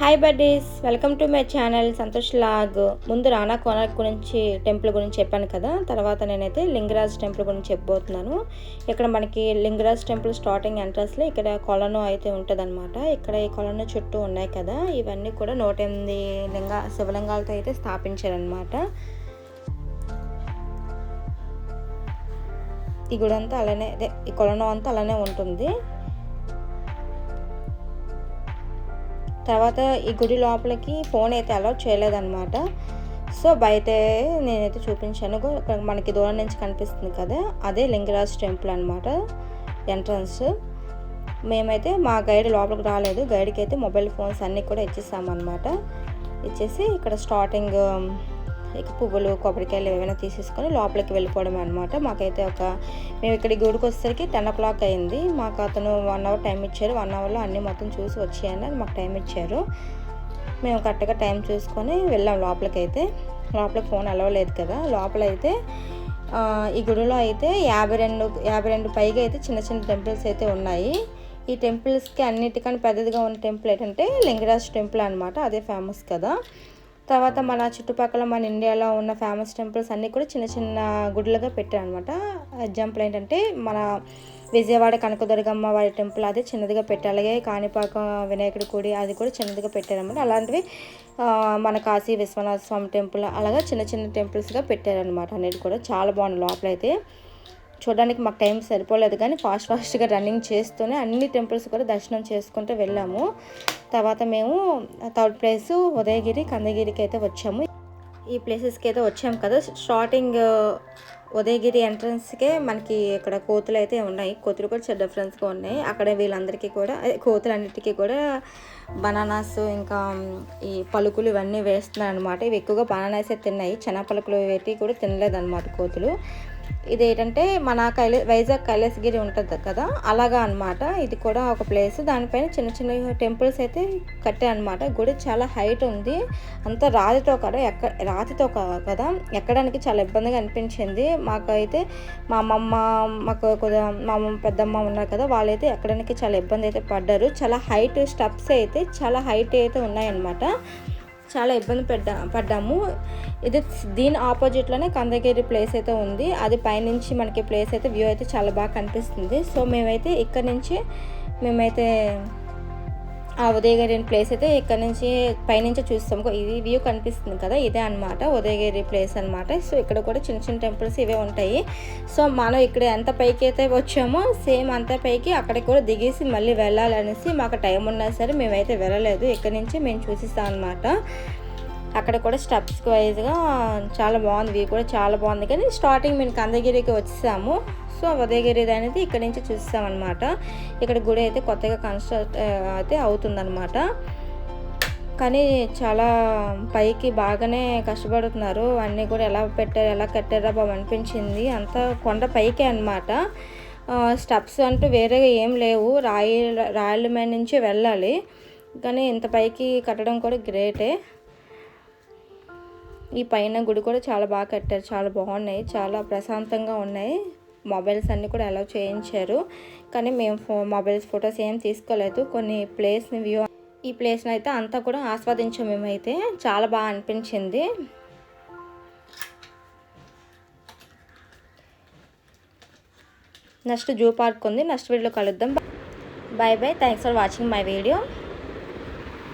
Hi buddies welcome to my channel Santosh log ముందు రానా కోనార్క్ గురించి టెంపుల్ గురించి చెప్పాను కదా తర్వాత నేనైతే లింగరాజ్ టెంపుల్ గురించి చెప్పబోతున్నాను. ఇక్కడ మనకి లింగరాజ్ టెంపుల్ స్టార్టింగ్ ఎంట్రన్స్లో ఇక్కడ కొలను అయితే ఉంటుందన్నమాట. ఇక్కడ ఈ కొలను చుట్టూ ఉన్నాయి కదా ఇవన్నీ కూడా నూట ఎనిమిది లింగ శివలింగాలతో అయితే స్థాపించారనమాట ఈ గుడి అంతా అలానే అదే ఈ కొలను అంతా అలానే ఉంటుంది. తర్వాత ఈ గుడి లోపలికి ఫోన్ అయితే అలౌట్ చేయలేదన్నమాట. సో బయట నేనైతే చూపించాను. మనకి దూరం నుంచి కనిపిస్తుంది కదా అదే లింగరాజ్ టెంపుల్ అనమాట ఎంట్రన్స్. మేమైతే మా గైడ్ లోపలికి రాలేదు. గైడ్కి అయితే మొబైల్ ఫోన్స్ అన్నీ కూడా ఇచ్చేసామన్నమాట. ఇచ్చేసి ఇక్కడ స్టార్టింగ్ ఇక పువ్వులు కొబ్బరికాయలు ఏమైనా తీసేసుకొని లోపలికి వెళ్ళిపోవడం అనమాట మాకైతే ఒక మేము ఇక్కడ గుడికి వచ్చేసరికి టెన్ ఓ క్లాక్ అయింది. మాకు అతను వన్ అవర్ టైం ఇచ్చారు. వన్ అవర్లో అన్నీ మొత్తం చూసి వచ్చాయని అని మాకు టైం ఇచ్చారు. మేము కరెక్ట్గా టైం చూసుకొని వెళ్ళాం లోపలికి అయితే లోపలికి ఫోన్ అలవలేదు కదా. లోపల అయితే ఈ గుడిలో అయితే యాభై రెండు యాభై రెండు పైగా అయితే చిన్న చిన్న టెంపుల్స్ అయితే ఉన్నాయి. ఈ టెంపుల్స్కి అన్నిటికన్నా పెద్దదిగా ఉన్న టెంపుల్ ఏంటంటే లింగరాజ్ టెంపుల్ అనమాట అదే ఫేమస్ కదా. తర్వాత మన చుట్టుపక్కల మన ఇండియాలో ఉన్న ఫేమస్ టెంపుల్స్ అన్నీ కూడా చిన్న చిన్న గుడులుగా పెట్టారనమాట ఎగ్జాంపుల్ ఏంటంటే మన విజయవాడ కనకదుర్గమ్మ వారి టెంపుల్ అదే చిన్నదిగా పెట్టారు అలాగే కాణిపాకం వినాయకుడి గుడి అది కూడా చిన్నదిగా పెట్టారనమాట అలాంటివి మన కాశీ విశ్వనాథ స్వామి టెంపుల్ అలాగా చిన్న చిన్న టెంపుల్స్గా పెట్టారనమాట అనేది కూడా చాలా బాగుంది లోపలైతే. చూడడానికి మాకు టైం సరిపోలేదు కానీ ఫాస్ట్ ఫాస్ట్గా రన్నింగ్ చేస్తూనే అన్ని టెంపుల్స్ కూడా దర్శనం చేసుకుంటూ వెళ్ళాము. తర్వాత మేము థర్డ్ ప్లేస్ ఉదయగిరి కందగిరికి అయితే వచ్చాము. ఈ ప్లేసెస్కి అయితే వచ్చాము కదా. స్టార్టింగ్ ఉదయగిరి ఎంట్రన్స్కే మనకి ఇక్కడ కోతులు అయితే ఉన్నాయి. కోతులు కూడా చాలా డిఫరెన్స్గా ఉన్నాయి. అక్కడ వీళ్ళందరికీ కూడా కోతులు అన్నిటికీ కూడా బనానాస్ ఇంకా ఈ పలుకులు ఇవన్నీ వేస్తున్నారు అనమాట ఇవి ఎక్కువగా బనానాసే తిన్నాయి. చెన పలుకులు పెట్టి కూడా తినలేదన్నమాట కోతులు. ఇది ఏంటంటే మన కైలా వైజాగ్ కైలాసగిరి ఉంటుంది కదా అలాగా అనమాట ఇది కూడా ఒక ప్లేస్ దానిపైన చిన్న చిన్న టెంపుల్స్ అయితే కట్టాయన్నమాట గుడి చాలా హైట్ ఉంది. అంత రాతితో కదా ఎక్క రాతితో కదా. ఎక్కడానికి చాలా ఇబ్బందిగా అనిపించింది. మాకైతే మా అమ్మమ్మ మాకు కొద్దిగా మా అమ్మ పెద్దమ్మ ఉన్నారు కదా వాళ్ళైతే ఎక్కడానికి చాలా ఇబ్బంది అయితే పడ్డారు. చాలా హైట్ స్టెప్స్ అయితే చాలా హైట్ అయితే ఉన్నాయన్నమాట. చాలా ఇబ్బంది పడ్డా పడ్డాము. ఇది దీని ఆపోజిట్లోనే కందగిరి ప్లేస్ అయితే ఉంది. అది పైనుంచి మనకి ప్లేస్ అయితే వ్యూ అయితే చాలా బాగా కనిపిస్తుంది. సో మేమైతే ఇక్కడ నుంచి మేమైతే ఆ ఉదయగిరి ప్లేస్ అయితే ఇక్కడ నుంచి పైనుంచి చూస్తాం. ఇది వ్యూ కనిపిస్తుంది కదా ఇదే అనమాట ఉదయగిరి ప్లేస్ అనమాట సో ఇక్కడ కూడా చిన్న చిన్న టెంపుల్స్ ఇవే ఉంటాయి. సో మనం ఇక్కడ ఎంత పైకి అయితే వచ్చామో సేమ్ అంత పైకి అక్కడికి కూడా దిగేసి మళ్ళీ వెళ్ళాలనేసి మాకు టైం ఉన్నా సరే మేమైతే వెళ్ళలేదు. ఇక్కడ నుంచి మేము చూసిస్తాం అనమాట అక్కడ కూడా స్టెప్స్ వైజ్గా చాలా బాగుంది వ్యూ కూడా చాలా బాగుంది. కానీ స్టార్టింగ్ మేము కందగిరికి వచ్చేసాము. సో ఉదయగిరి అనేది ఇక్కడ నుంచి చూస్తామన్నమాట ఇక్కడ గుడి అయితే కొత్తగా కన్స్ట్రక్ట్ అయితే అవుతుందన్నమాట. కానీ చాలా పైకి బాగానే కష్టపడుతున్నారు. అన్నీ కూడా ఎలా పెట్టారు ఎలా కట్టారో బాబు అనిపించింది. అంతా కొండ పైకే అనమాట స్టెప్స్ అంటూ వేరేగా ఏం లేవు. రాయి రాయల మీద నుంచి వెళ్ళాలి. కానీ ఇంత పైకి కట్టడం కూడా గ్రేటే ఈ పైన గుడి కూడా చాలా బాగా కట్టారు. చాలా బాగున్నాయి. చాలా ప్రశాంతంగా ఉన్నాయి. మొబైల్స్ అన్నీ కూడా అలౌ చేయించారు. కానీ మేము ఫో మొబైల్స్ ఫొటోస్ ఏం తీసుకోలేదు. కొన్ని ప్లేస్ని వ్యూ ఈ ప్లేస్ని అయితే అంతా కూడా ఆస్వాదించాం మేమైతే. చాలా బాగా అనిపించింది. నెక్స్ట్ జూ పార్క్ ఉంది. నెక్స్ట్ వీడియోలో కలుద్దాం. Bye bye thanks for watching my video